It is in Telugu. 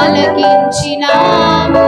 ఆలకించినాము.